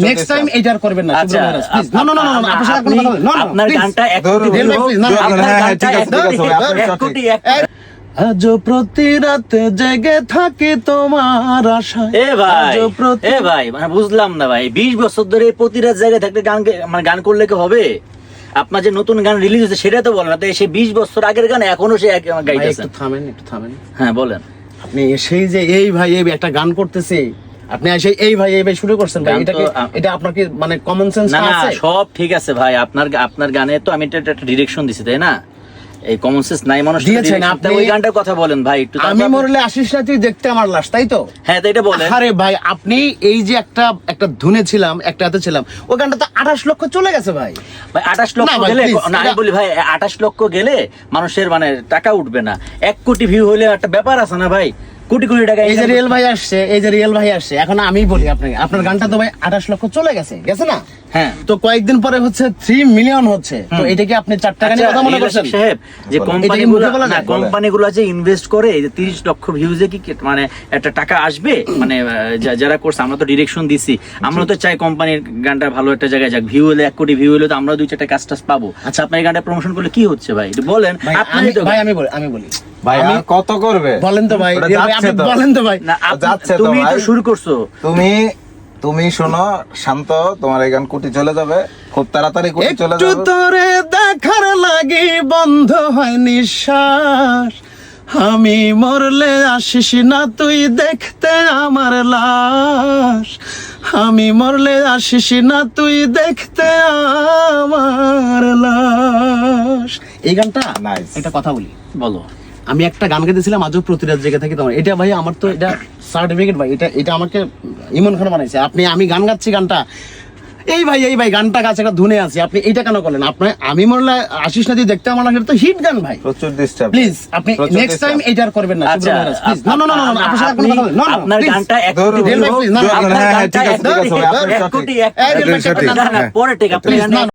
Next time এটার করবেন না আচ্ছা, সুব্রত মহারাজ, please। না না না না, না, আপনার সাথে কোনো কথা বলবেন না, না, আপনার গানটা এক কোটি ধরুন, view হোক, please, না, না, আপনার গানটা এক কোটি- এক সঠিক। কোটি, এক- আজ প্রতি রাতে জেগে থাকি তোমার আশায়। এ ভাই এ ভাই মানে বুঝলাম না ভাই বিশ বছর ধরে প্রতি রাত জায়গায় থাকলে গান মানে গান করলে কি হবে? আপনার যে নতুন গান রিলিজ হয়েছে সেটা তো বলেন না তো সে বিশ বছর আগের গান এখনও সে গাইতেছেন একটু থামেন একটু থামেন। হ্যাঁ বলেন। আপনি সেই যে এই ভাই এই একটা গান করতেছে আপনি এসে এই ভাই এই ভাই শুরু করছেন ভাই এটা কি এটা আপনার কি মানে কমন সেন্স না না সব ঠিক আছে ভাই আপনার আপনার গানে তো আমি একটা ডিরেকশন দিছি তাই না? এই কমন সেন্স নাই মানুষ দিয়েছেন, আপনি- ওই গানটার কথা বলেন ভাই একটু আমি মরলে আসিস না তুই দেখতে আমার লাশ তাই তো? হ্যাঁ তো এটা বলেন। আরে ভাই আপনি এই যে একটা একটা ধুনে ছিলাম একটা হাতে ছিলাম ওই গানটা তো আঠাশ লক্ষ চলে গেছে ভাই। ভাই আঠাশ লক্ষ গেলে না আমি বলি ভাই আঠাশ লক্ষ গেলে মানুষের মানে টাকা উঠবে না। এক কোটি ভিউ হলে একটা ব্যাপার আছে না ভাই? কোটি কোটি টাকা এই যে রিয়েল ভাই আসছে এই যে রিয়েল ভাই আসছে এখন আমি বলি আপনাকে। আপনার গানটা তো ভাই আঠাশ লক্ষ চলে গেছে গেছে না? হ্যাঁ। তো কয়েকদিন পরে হচ্ছে থ্রি মিলিয়ন হচ্ছে। তো এটা কি আপনি চার টাকা নিয়ে আচ্ছা, কথা মনে করছেন? সাহেব যে। কোম্পানিগুলো না? কোম্পানিগুলো যে ইনভেস্ট করে এই যে 30 লক্ষ ভিউজে কি মানে একটা টাকা আসবে? মানে যারা করছে আমরা তো ডিরেকশন দিছি। আমরা তো চাই কোম্পানির গানটা ভালো একটা জায়গায় যাক। ভিউ হলে এক কোটি ভিউ হলে তো আমরা দুই চারটা কাজ টাজ পাবো। আচ্ছা। আপনার এই গানটা প্রমোশন করলে কি হচ্ছে ভাই? বলেন। আপনি আমি তো ভাই আমি বলি আমি বলি। ভাই কত করবে? বলেন তো ভাই ওটা রিয়েল ভাই, যাচ্ছে আপনি বলেন তো ভাই। যাচ্ছে তুমি তো শুরু করছ। তুমি তুমি শোনো শান্ত তোমার এই গান কোটি চলে যাবে। খুব তাড়াতাড়ি কোটি চলে যাবে। তোরে দেখার লাগি বন্ধ হয় নিঃশ্বাস। আমি মরলে আসিস না তুই দেখতে আমার লাশ। আমি মরলে আসিস না তুই দেখতে আমার লাশ। এই গানটা. একটা কথা বলি বলো। আমি একটা গান গেতেছিলাম আজও প্রতিরাত জেগে থাকি তোমার এটা ভাই আমার তো এটা সার্টিফিকেট ভাই এটা এটা আমাকে ইমন খান বানাইছে আপনি আমি গান গাচ্ছি গানটা এই ভাই এই ভাই গানটা গাছে একটা ধুনে আছে আপনি এইটা কেন করলেন আপনি আমি মরলে আশিস নদী দেখতে আমার লাগে তো হিট গান ভাই প্রচুর ডিস্টার্ব প্লিজ আপনি নেক্সট টাইম। এইটার করবেন না আচ্ছা প্লিজ না না না না আপনার সাথে কোনো কথা না না আপনার। গানটা এক কোটি please, না, না, আপনার গানটা ঠিক আছে, এক ঠিক আছে, কোটি- এক। কোটি এক এই, কোটি- সঠিক। না, না। পরে ঠিক আপনি